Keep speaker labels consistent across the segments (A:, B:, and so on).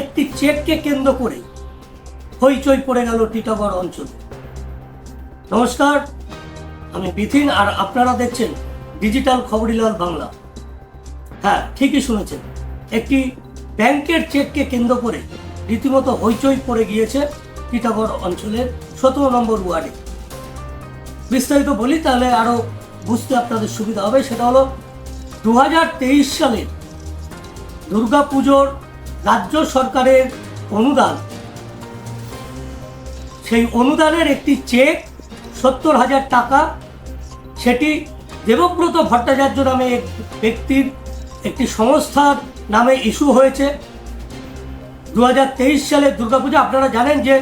A: একটি চেককে কেন্দ্র করে হইচই পড়ে গেল টিটাগড় অঞ্চলে। নমস্কার, আমি বিথিন আর আপনারা দেখছেন ডিজিটাল খবরিলাল বাংলা। হ্যাঁ ঠিকই শুনেছেন, একটি ব্যাংকের চেককে কেন্দ্র করে রীতিমতো হইচই পড়ে গিয়েছে টিটাগড় অঞ্চলের সতেরো নম্বর ওয়ার্ডে। বিস্তারিত বলি, তাহলে আরও বুঝতে আপনাদের সুবিধা হবে, সেটা হলো দু সালের দুর্গাপুজোর রাজ্য সরকারের অনুদান। সেই অনুদানের একটি চেক সত্তর হাজার টাকা, সেটি দেবব্রত ভট্টাচার্য নামে এক ব্যক্তির একটি সংস্থার নামে ইস্যু হয়েছে। দু হাজার তেইশ সালে দুর্গাপূজা, আপনারা জানেন যে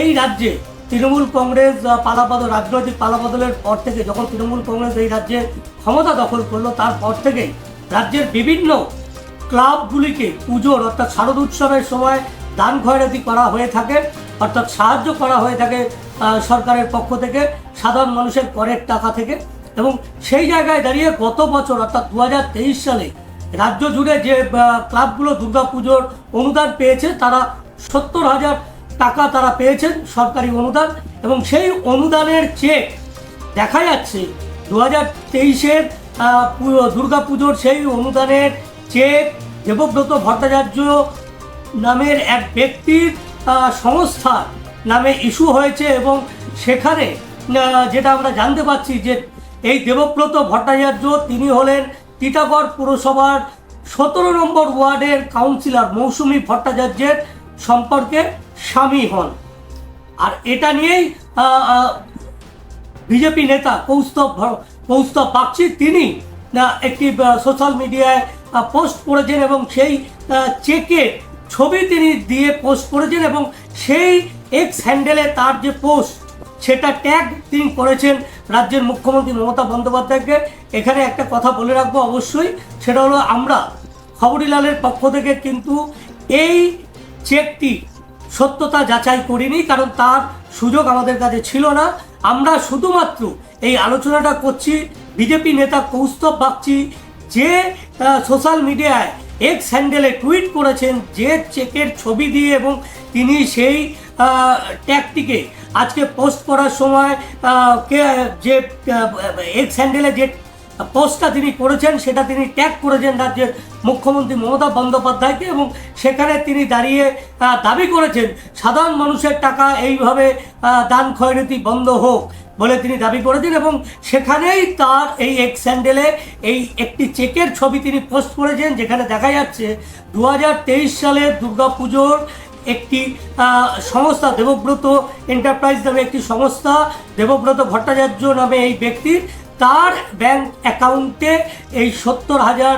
A: এই রাজ্যে তৃণমূল কংগ্রেস পালাবদল রাজনৈতিক পালাবদলের পর থেকে যখন তৃণমূল কংগ্রেস এই রাজ্যে ক্ষমতা দখল করল, তারপর থেকেই রাজ্যের বিভিন্ন ক্লাবগুলিকে পুজোর অর্থাৎ শারদ উৎসবের সময় দান খয়রাতি করা হয়ে থাকে, অর্থাৎ সাহায্য করা হয়ে থাকে সরকারের পক্ষ থেকে, সাধারণ মানুষের করের টাকা থেকে। এবং সেই জায়গায় দাঁড়িয়ে গত বছর, অর্থাৎ দু হাজার তেইশ সালে, রাজ্য জুড়ে যে ক্লাবগুলো দুর্গাপুজোর অনুদান পেয়েছে, তারা সত্তর হাজার টাকা তারা পেয়েছেন সরকারি অনুদান। এবং সেই অনুদানের চেক দেখা যাচ্ছে দু হাজার তেইশের দুর্গাপুজোর সেই অনুদানের চেক দেবব্রত ভট্টাচার্য নামের এক ব্যক্তির আহ, সংস্থার নামে ইস্যু হয়েছে এবং সেখানে যেটা আমরা জানতে পারছি যে এই দেবব্রত ভট্টাচার্য তিনি হলেন টিটাগড় পুরসভার সতেরো নম্বর ওয়ার্ডের কাউন্সিলর মৌসুমী ভট্টাচার্যের সম্পর্কে স্বামী হন। আর এটা নিয়েই বিজেপি নেতা কৌস্তব কৌস্তব বাগচি তিনি একটি সোশ্যাল মিডিয়ায় পোস্ট করেছেন এবং সেই চেকে ছবি তিনি দিয়ে পোস্ট করেছেন এবং সেই এক্স হ্যান্ডেলে তার যে পোস্ট সেটা ট্যাগ তিনি করেছেন রাজ্যের মুখ্যমন্ত্রী মমতা বন্দ্যোপাধ্যায়কে। এখানে একটা কথা বলে রাখব অবশ্যই, সেটা হলো আমরা খবরিলালের পক্ষ থেকে কিন্তু এই চেকটি সত্যতা যাচাই করিনি, কারণ তার সুযোগ আমাদের কাছে ছিল না। আমরা শুধুমাত্র এই আলোচনাটা করছি, বিজেপি নেতা কৌস্তব বাগচি যে সোশ্যাল মিডিয়ায় এক্স হ্যান্ডেলে টুইট করেছেন যে চেকের ছবি দিয়ে এবং তিনি সেই ট্যাগটিকে আজকে পোস্ট করার সময় কে, যে এক্স হ্যান্ডেলে যে পোস্টটা তিনি করেছেন সেটা তিনি ট্যাগ করেছেন রাজ্যের মুখ্যমন্ত্রী মমতা বন্দ্যোপাধ্যায়কে এবং সেখানে তিনি দাঁড়িয়ে দাবি করেছেন, সাধারণ মানুষের টাকা এইভাবে দান খয়রাতি বন্ধ হোক। বলে তিনি দাবি করেছেন এবং সেখানেই তার এই এক স্যান্ডেলে এই একটি চেকের ছবি তিনি পোস্ট করেছেন, যেখানে দেখা যাচ্ছে দু সালের দুর্গাপুজোর একটি সংস্থা, দেবব্রত এন্টারপ্রাইজ নামে একটি সংস্থা, দেবব্রত ভট্টাচার্য নামে এই ব্যক্তির তার ব্যাংক অ্যাকাউন্টে এই সত্তর হাজার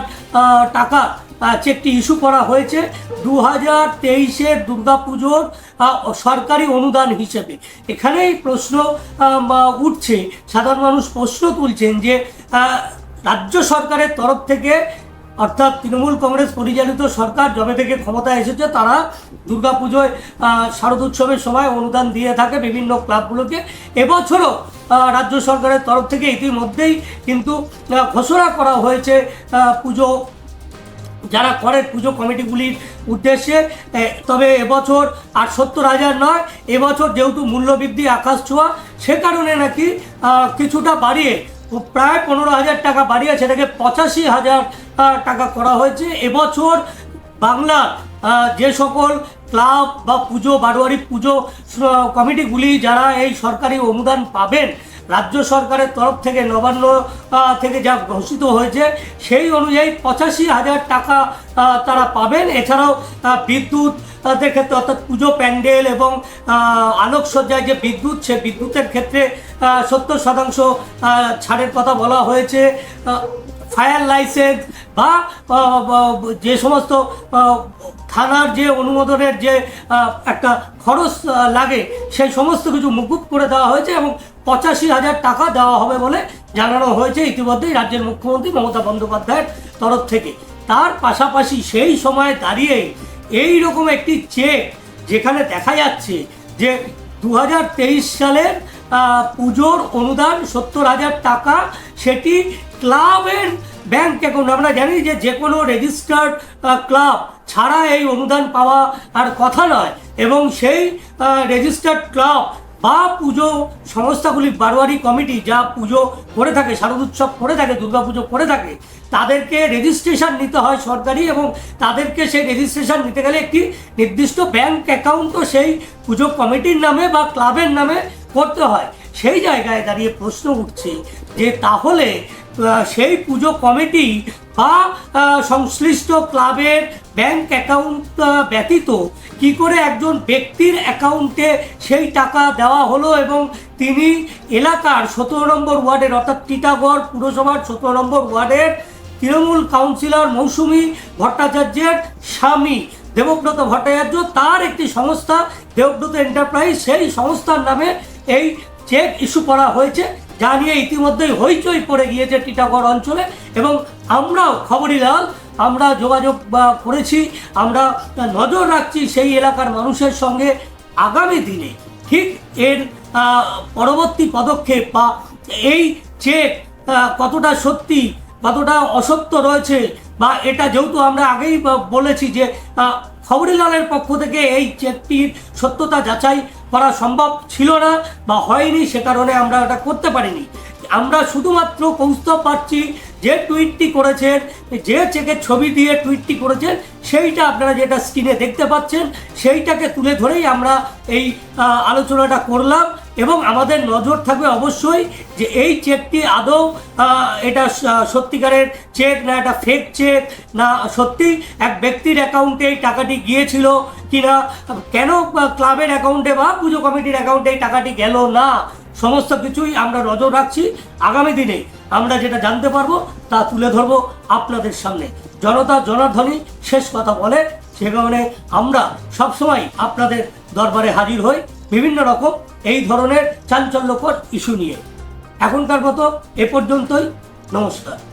A: টাকা চেকটি ইস্যু করা হয়েছে দু হাজার তেইশের দুর্গাপুজোর সরকারি অনুদান হিসেবে। এখানেই প্রশ্ন উঠছে, সাধারণ মানুষ প্রশ্ন তুলছেন যে রাজ্য সরকারের তরফ থেকে, অর্থাৎ তৃণমূল কংগ্রেস পরিচালিত সরকার যবে থেকে ক্ষমতায় এসেছে, তারা দুর্গাপুজোয় শারদ উৎসবের সময় অনুদান দিয়ে থাকে বিভিন্ন ক্লাবগুলোকে। এবছরও রাজ্য সরকারের তরফ থেকে ইতিমধ্যেই কিন্তু ঘোষণা করা হয়েছে পুজো যারা করেন পুজো কমিটিগুলির উদ্দেশ্যে তবে এবছর আর সত্তর হাজার নয়, এবছর যেহেতু মূল্যবৃদ্ধি আকাশ ছোঁয়া, সে কারণে নাকি কিছুটা বাড়িয়ে প্রায় পনেরো হাজার টাকা বাড়িয়ে সেটাকে পঁচাশি হাজার টাকা করা হয়েছে। এবছর বাংলা যে সকল ক্লাব বা পুজো বারোয়ারি পুজো কমিটিগুলি যারা এই সরকারি অনুদান পাবেন রাজ্য সরকারের তরফ থেকে নবান্ন থেকে যা ঘোষিত হয়েছে সেই অনুযায়ী পঁচাশি হাজার টাকা তারা পাবেন। এছাড়াও বিদ্যুৎ আহ, দের ক্ষেত্রে অর্থাৎ পুজো প্যান্ডেল এবং আলোকসজ্জায় যে বিদ্যুৎ সে বিদ্যুতের ক্ষেত্রে সত্তর শতাংশ ছাড়ের কথা বলা হয়েছে। ফায়ার লাইসেন্স বা যে সমস্ত থানার যে অনুমোদনের যে একটা খরচ লাগে, সেই সমস্ত কিছু মুকুব করে দেওয়া হয়েছে এবং পঁচাশি হাজার টাকা দেওয়া হবে বলে জানানো হয়েছে ইতিমধ্যেই রাজ্যের মুখ্যমন্ত্রী মমতা বন্দ্যোপাধ্যায়ের তরফ থেকে। তার পাশাপাশি সেই সময় দাঁড়িয়ে এই রকম একটি চেক যেখানে দেখা যাচ্ছে যে দু হাজার তেইশ সালের পুজোর অনুদান সত্তর হাজার টাকা, সেটি ক্লাবের ব্যাংক অ্যাকাউন্ট আমরা জানি যে যে কোনো রেজিস্টার্ড ক্লাব ছাড়া এই অনুদান পাওয়া আর কথা নয়। এবং সেই রেজিস্টার্ড ক্লাব বা পুজো সংস্থাগুলি, বারোয়ারি কমিটি যা পুজো করে থাকে, শারদ উৎসব করে থাকে দুর্গাপুজো করে থাকে, তাদেরকে রেজিস্ট্রেশন নিতে হয় সরকারি এবং তাদেরকে সেই রেজিস্ট্রেশন নিতে গেলে একটি নির্দিষ্ট ব্যাংক অ্যাকাউন্টও সেই পুজো কমিটির নামে বা ক্লাবের নামে করতে হয়। সেই জায়গায় দাঁড়িয়ে প্রশ্ন উঠছে যে তাহলে সেই পুজো কমিটি বা সংশ্লিষ্ট ক্লাবের ব্যাংক অ্যাকাউন্ট ব্যতীত কি করে একজন ব্যক্তির অ্যাকাউন্টে সেই টাকা দেওয়া হলো এবং তিনি এলাকার সতেরো নম্বর ওয়ার্ডের, অর্থাৎ টিটাগড় পুরসভার সতেরো নম্বর ওয়ার্ডের তৃণমূল কাউন্সিলর মৌসুমী ভট্টাচার্যের স্বামী দেবব্রত ভট্টাচার্য, তার একটি সংস্থা দেবব্রত এন্টারপ্রাইজ, সেই সংস্থার নামে এই চেক ইস্যু করা হয়েছে, যা নিয়ে ইতিমধ্যেই হইচই পড়ে গিয়েছে টিটাগড় অঞ্চলে এবং আমরাও খবরিলাল আমরা যোগাযোগ করেছি, আমরা নজর রাখছি সেই এলাকার মানুষের সঙ্গে আগামী দিনে। ঠিক এর পরবর্তী পদক্ষেপ বা এই চেক কতটা সত্যি, কতটা অসত্য রয়েছে, বা এটা যেহেতু আমরা আগেই বলেছি যে খবরিলালের পক্ষ থেকে এই চেকটির সত্যতা যাচাই করা সম্ভব ছিল না বা হয়নি সে কারণে আমরা এটা করতে পারিনি। আমরা শুধুমাত্র কৌস্তব পাচ্ছি যে টুইটটি করেছেন, যে চেকের ছবি দিয়ে টুইটটি করেছেন, সেইটা আপনারা যেটা স্ক্রিনে দেখতে পাচ্ছেন, সেইটাকে তুলে ধরেই আমরা এই আলোচনাটা করলাম। এবং আমাদের নজর থাকবে অবশ্যই যে এই চেকটি আদৌ এটা সত্যিকারের চেক না এটা ফেক চেক, না সত্যি এক ব্যক্তির অ্যাকাউন্টে এই টাকাটি গিয়েছিল কিনা, কেন ক্লাবের অ্যাকাউন্টে বা পুজো কমিটির অ্যাকাউন্টে এই টাকাটি গেল না, সমস্ত কিছুই আমরা নজর রাখছি আগামী দিনে। আমরা যেটা জানতে পারব তা তুলে ধরবো আপনাদের সামনে। জনতা, জনার্দনই শেষ কথা বলে, সে কারণে আমরা সবসময় আপনাদের দরবারে হাজির হই। বিভিন্ন রকম এই ধরনের চাঞ্চল্যকর ইস্যু নিয়ে। এখনকার মতো এ পর্যন্তই। নমস্কার।